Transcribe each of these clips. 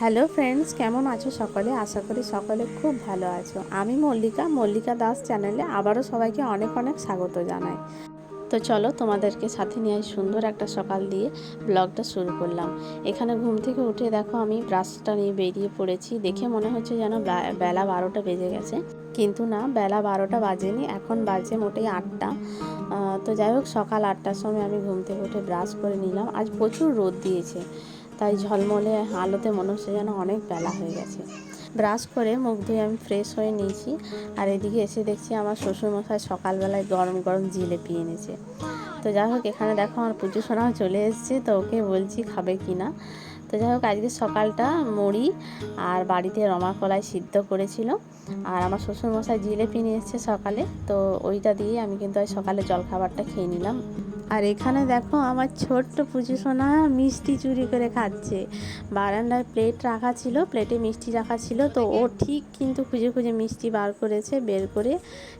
Hello friends কেমন আছো সকলে? আশা করি সকলে খুব ভালো আছো। আমি মল্লিকা মল্লিকা দাস চ্যানেলে আবারও সবাইকে অনেক অনেক স্বাগত জানাই। তো চলো তোমাদেরকে সাথে নিয়ে সুন্দর একটা সকাল দিয়ে ব্লগটা শুরু করলাম। এখানে ঘুম থেকে উঠে দেখো আমি ব্রাশটা নিয়ে বেরিয়ে পড়েছি। দেখে মনে হচ্ছে যেন বেলা বারোটা বেজে গেছে। কিন্তু না, বেলা বারোটা বাজেনি, এখন বাজে মোটেই আটটা। তো যাই হোক, সকাল আটটার সময় আমি ঘুম থেকে উঠে ব্রাশ করে নিলাম। আজ প্রচুর রোদ দিয়েছে, তাই ঝলমলে আলোতে মনে হচ্ছে যেন অনেক বেলা হয়ে গেছে। ব্রাশ করে মুখ ধুয়ে আমি ফ্রেশ হয়ে নিয়েছি। আর এদিকে এসে দেখছি আমার শ্বশুরমশাই সকালবেলায় গরম গরম জিলেপি এনেছে। তো যাই হোক, এখানে দেখো আমার পুজো সোনাও চলে এসেছে, তো ওকে বলছি খাবে কি না। তো যাই হোক, আজকে সকালটা মুড়ি আর বাড়িতে রমা কলাই সিদ্ধ করেছিল। আর আমার শ্বশুরমশাই জিলেপি নিয়ে এসেছে সকালে, তো ওইটা দিয়ে আমি কিন্তু আজ সকালে জলখাবারটা খেয়ে নিলাম। আর এখানে দেখো আমার ছোট্ট পুজো সোনা মিষ্টি চুরি করে খাচ্ছে। বারান্দায় প্লেট রাখা ছিল প্লেটে মিষ্টি রাখা ছিল, তো ও ঠিক কিন্তু খুঁজে খুঁজে মিষ্টি বার করেছে, বের করে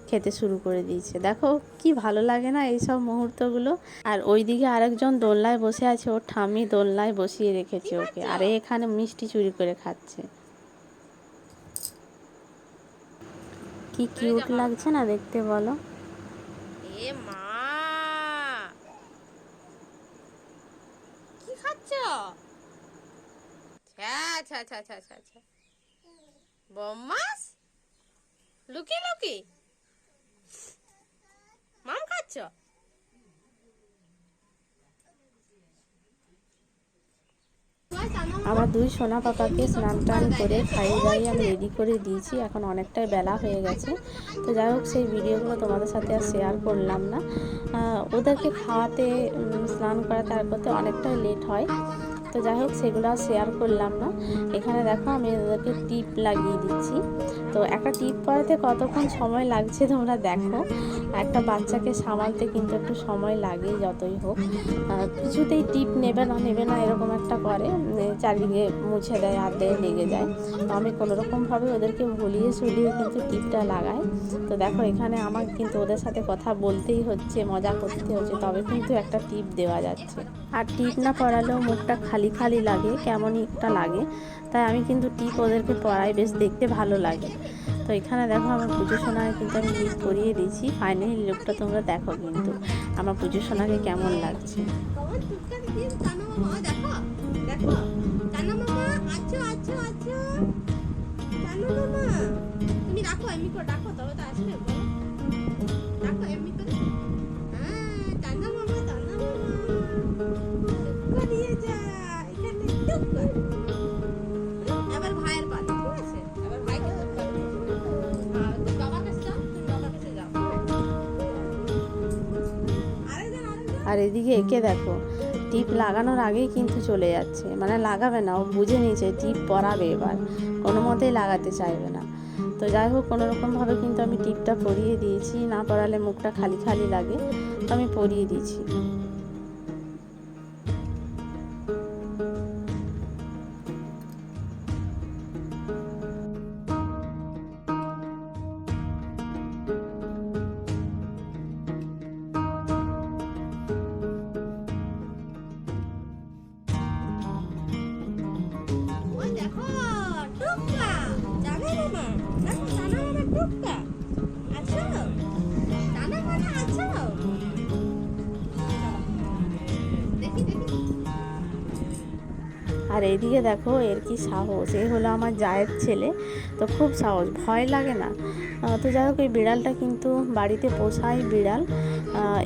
খেতে শুরু করে দিয়েছে। দেখো কি ভালো লাগে না এইসব মুহূর্তগুলো। আর ওইদিকে আরেকজন দোলনায় বসে আছে, ওর ঠামি দোলনায় বসিয়ে রেখেছে ওকে। আর এখানে মিষ্টি চুরি করে খাচ্ছে। কি কিউট লাগছে না দেখতে বলো? এ মা কি খাচ্ছ ছ্যা ছ্যা ছ্যা ছ্যা বম্মাস লুকি লুকি মাম খাচ্ছ? আমার দুই সোনা পাপাকে স্নান টান করে খাইয়ে দাইয়ে আমি রেডি করে দিয়েছি। এখন অনেকটাই বেলা হয়ে গেছে। তো যাই হোক, সেই ভিডিওগুলো তোমাদের সাথে আর শেয়ার করলাম না। ওদেরকে খাওয়াতে স্নান করাতে আর করতে অনেকটাই লেট হয়। তো যাই হোক, সেগুলো শেয়ার করলাম না। এখানে দেখো আমি তাদেরকে টিপ লাগিয়ে দিচ্ছি। তো একটা টিপ করাতে কতক্ষণ সময় লাগছে তোমরা দেখো। একটা বাচ্চাকে সামালতে কিন্তু একটু সময় লাগে যতই হোক। কিছুতেই টিপ নেবে না নেবে না, এরকম একটা করে চারিদিকে মুছে দেয়, হাত লেগে যায়। তো আমি কোনো রকমভাবে ওদেরকে ভুলিয়ে সুলিয়ে কিন্তু টিপটা লাগাই। তো দেখো, এখানে আমার কিন্তু ওদের সাথে কথা বলতেই হচ্ছে, মজা করতে হচ্ছে, তবে কিন্তু একটা টিপ দেওয়া যাচ্ছে। আর টিপ না পড়ালেও মুখটা খালি খালি লাগে, কেমনই একটা লাগে। তাই আমি কিন্তু টিপ ওদেরকে পড়াই, বেশ দেখতে ভালো লাগে। তো এখানে দেখো আমার পুজো সোনাকে কিন্তু আমি গিফট করিয়ে দিয়েছি। ফাইনালি লুকটা তোমরা দেখো কিন্তু আমার পুজো সোনাকে কেমন লাগছে। তুমি রাখো, আমি আর এদিকে একে দেখো, টিপ লাগানোর আগেই কিন্তু চলে যাচ্ছে। মানে লাগাবে না, ও বুঝে নিয়েছে, টিপ পরাবে এবার। কোনো মতেই লাগাতে চাইবে না। তো যাই হোক কোনোরকমভাবে কিন্তু আমি টিপটা পরিয়ে দিয়েছি। না পরালে মুখটা খালি খালি লাগে, তো আমি পরিয়ে দিয়েছি। আর এদিকে দেখো, এর কি সাহস? এ হলো আমার জায়ের ছেলে। তো খুব সাহস, ভয় লাগে না। তো যাই হোক, এই বিড়ালটা কিন্তু বাড়িতে পোষায় বিড়াল।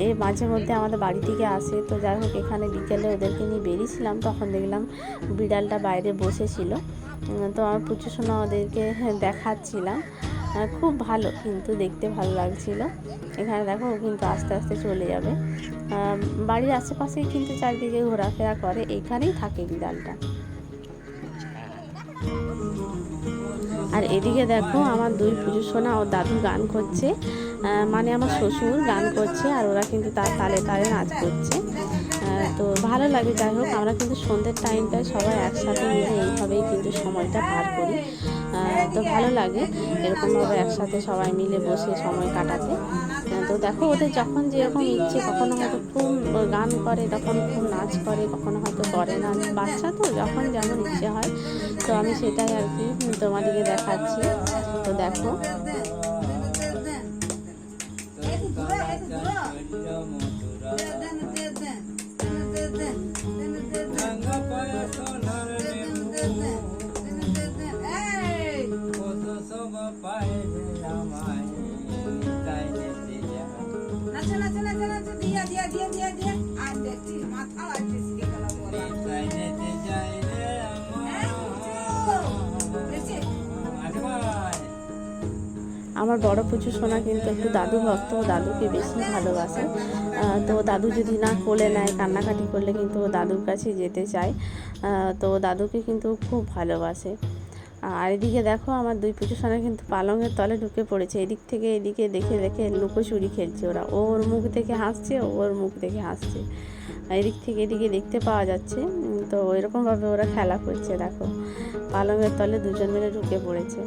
এ মাঝে মধ্যে আমাদের বাড়ি থেকে আসে। তো যাই হোক, এখানে বিকেলে ওদেরকে নিয়ে বেরিয়েছিলাম। তখন দেখলাম বিড়ালটা বাইরে বসেছিল। তো আমার প্রচুর সোনা ওদেরকে দেখাচ্ছিলাম। খুব ভালো কিন্তু দেখতে ভালো লাগছিল। এখানে দেখো, ও কিন্তু আস্তে আস্তে চলে যাবে। বাড়ির আশেপাশেই কিন্তু চারিদিকে ঘোরাফেরা করে। এখানেই থাকে বিড়ালটা। আর এদিকে দেখো আমার দুই পুজো সোনা ও দাদু গান করছে মানে আমার শ্বশুর গান করছে আর ওরা কিন্তু তার তালে তালে নাচ করছে। তো ভালো লাগে, যাই হোক, আমরা কিন্তু সন্ধ্যের টাইমটায় সবাই একসাথে মিলে এইভাবেই কিন্তু সময়টা পার করি। তো ভালো লাগে। এরকমভাবে একসাথে সবাই মিলে বসে সময় কাটাতে। তো দেখো, ওদের যখন যেরকম ইচ্ছে, কখনো হয়তো খুব গান করে তখন খুব নাচ করে, কখনো হয়তো করে না। বাচ্চা তো যখন যেমন ইচ্ছে হয়, তো আমি সেটাই আর কি তোমাদেরকে দেখাচ্ছি। তো দেখো আমার বড় পুজো সোনা কিন্তু একটু দাদু ভক্ত দাদুকে বেশি ভালোবাসে। তো দাদু যদি না কোলে নেয়, কান্নাকাটি করলে কিন্তু ও দাদুর কাছে যেতে চায়। তো দাদুকে কিন্তু খুব ভালোবাসে। আর এদিকে দেখো আমার দুই পুজো সোনা কিন্তু পালঙের তলে ঢুকে পড়েছে। এদিক থেকে এদিকে দেখে দেখে লুকোচুরি খেলছে ওরা। ওর মুখ দেখে হাসছে, ওর মুখ দেখে হাসছে। এদিক থেকে এদিকে দেখতে পাওয়া যাচ্ছে। তো এরকমভাবে ওরা খেলা করছে, দেখো। পালঙের তলে দুজন মিলে ঢুকে পড়েছে।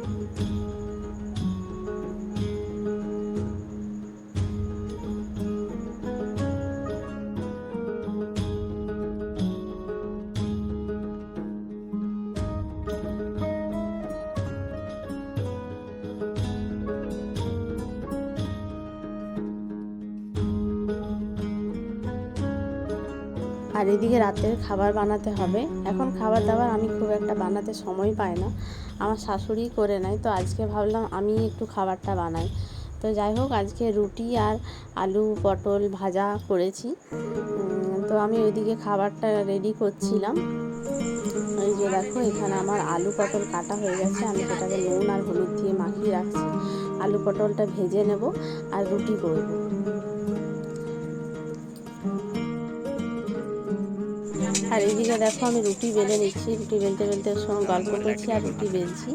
আর এদিকে রাতের খাবার বানাতে হবে। এখন খাবার দাবার আমি খুব একটা বানাতে সময় পাই না। আমার শাশুড়ি করে নেয়, তো আজকে ভাবলাম আমি একটু খাবারটা বানাই। তো যাই হোক, আজকে রুটি আর আলু পটল ভাজা করেছি। তো আমি ওইদিকে খাবারটা রেডি করছিলাম। এই যে দেখো, এখানে আমার আলু পটল কাটা হয়ে গেছে। আমি সেটাকে নুন আর হলুদ দিয়ে মাখিয়ে রাখছি। আলু পটলটা ভেজে নেব আর রুটি করব। আর এদিকে দেখো আমি রুটি বেলে নিচ্ছি, রুটি বেলতে বেলতে ওর সঙ্গে গল্প করছি আর রুটি বেলছি।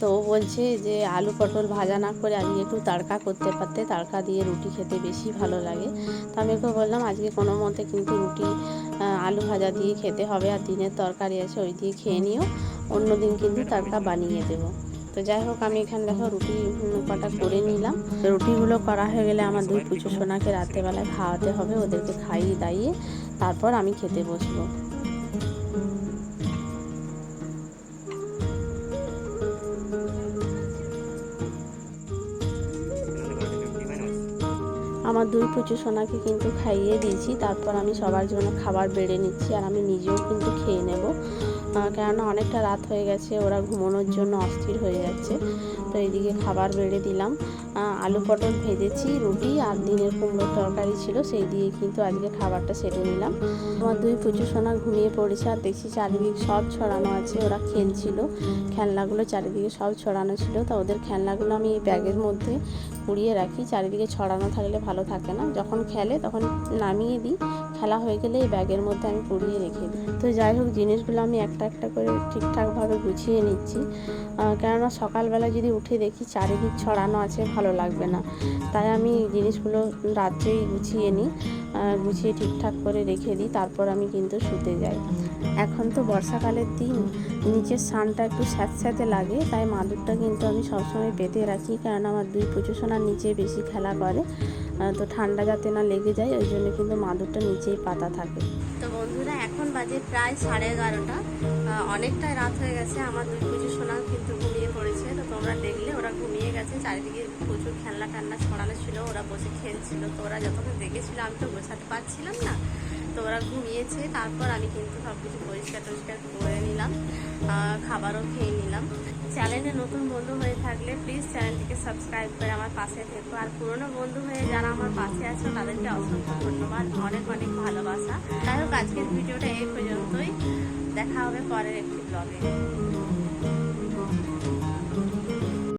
তো ও বলছে যে আলু পটল ভাজা না করে আজকে একটু তাড়কা করতে পারতে, তাড়কা দিয়ে রুটি খেতে বেশি ভালো লাগে। তো আমি ওকে বললাম, আজকে কোনো মতে কিন্তু রুটি আলু ভাজা দিয়ে খেতে হবে আর দিনের তরকারি আছে ওই দিয়ে খেয়ে নিও, অন্য দিন কিন্তু তাড়কা বানিয়ে দেবো। তো যাই হোক, আমি এখানে দেখো রুটি কটা করে নিলাম। রুটিগুলো করা হয়ে গেলে আমার দুই পুজো সোনাকে রাত্রেবেলায় খাওয়াতে হবে, ওদেরকে খাইয়ে দাইয়ে তারপর আমি খেতে বসবো। আমার দুই পুচু সোনাকে কিন্তু খাইয়ে দিয়েছি, তারপর আমি সবার জন্য খাবার বেড়ে নিচ্ছি আর আমি নিজেও কিন্তু খেয়ে নেব। কেননা অনেকটা রাত হয়ে গেছে, ওরা ঘুমানোর জন্য অস্থির হয়ে যাচ্ছে। তো এদিকে খাবার বেড়ে দিলাম। আলু পটল ভেজেছি, রুটি আর দিনের কুমড়োর তরকারি ছিল, সেই দিয়ে কিন্তু আজকে খাবারটা সেরে নিলাম। আমার দুই পুচু সোনা ঘুমিয়ে পড়েছে আর দেখছি চারিদিক সব ছড়ানো আছে, ওরা খেলছিল। খেলনাগুলো চারিদিকে সব ছড়ানো ছিল, তো ওদের খেলনাগুলো আমি এই ব্যাগের মধ্যে কুড়িয়ে রাখি। চারিদিকে ছড়ানো থাকলে ভালো থাকে না। যখন খেলে তখন নামিয়ে দিই খেলা হয়ে গেলে এই ব্যাগের মধ্যে আমি পুড়িয়ে রেখে দিই। তো যাই হোক, জিনিসগুলো আমি একটা একটা করে ঠিকঠাকভাবে গুছিয়ে নিচ্ছি। কেননা সকালবেলা যদি উঠে দেখি চারিদিক ছড়ানো আছে, ভালো লাগবে না। তাই আমি জিনিসগুলো রাত্রেই গুছিয়ে নিই। গুছিয়ে ঠিকঠাক করে রেখে দিই, তারপর আমি কিন্তু শুতে যাই। এখন তো বর্ষাকালের দিন, নিচের সানটা একটু স্যাঁতস্যাঁতে লাগে, তাই মাদুরটা কিন্তু আমি সবসময় পেতে রাখি কারণ আমার দুই পুজো সোনার নিচে বেশি খেলা করে। তো ঠান্ডা যাতে না লেগে যায়, ওই জন্য কিন্তু মাদুরটা নিচেই পাতা থাকে। তো বন্ধুরা, এখন বাজে প্রায় সাড়ে এগারোটা। অনেকটাই রাত হয়ে গেছে, আমার দুই পুজো সোনা কিন্তু ঘুমিয়ে পড়েছে। তো তোমরা দেখলে, ওরা ঘুমিয়ে গেছে, চারিদিকে প্রচুর খেলনা টেলনা ছড়ানো ছিল, ওরা বসে খেলছিল। তো ওরা যতক্ষণ দেখেছিল, আমি তো বোঝাতে পারছিলাম না। তো ওরা ঘুমিয়েছে, তারপর আমি কিন্তু সব কিছু পরিষ্কার টরিষ্কার করে নিলাম খাবারও খেয়ে নিলাম। চ্যানেলে নতুন বন্ধু হয়ে থাকলে প্লিজ চ্যানেলটিকে সাবস্ক্রাইব করে আমার পাশে থেকো। আর পুরনো বন্ধু হয়ে যারা আমার পাশে আছে, তাদেরকে অসংখ্য ধন্যবাদ, অনেক অনেক ভালোবাসা। যাই হোক, আজকের ভিডিওটা এই পর্যন্তই। দেখা হবে পরের একটি ব্লগে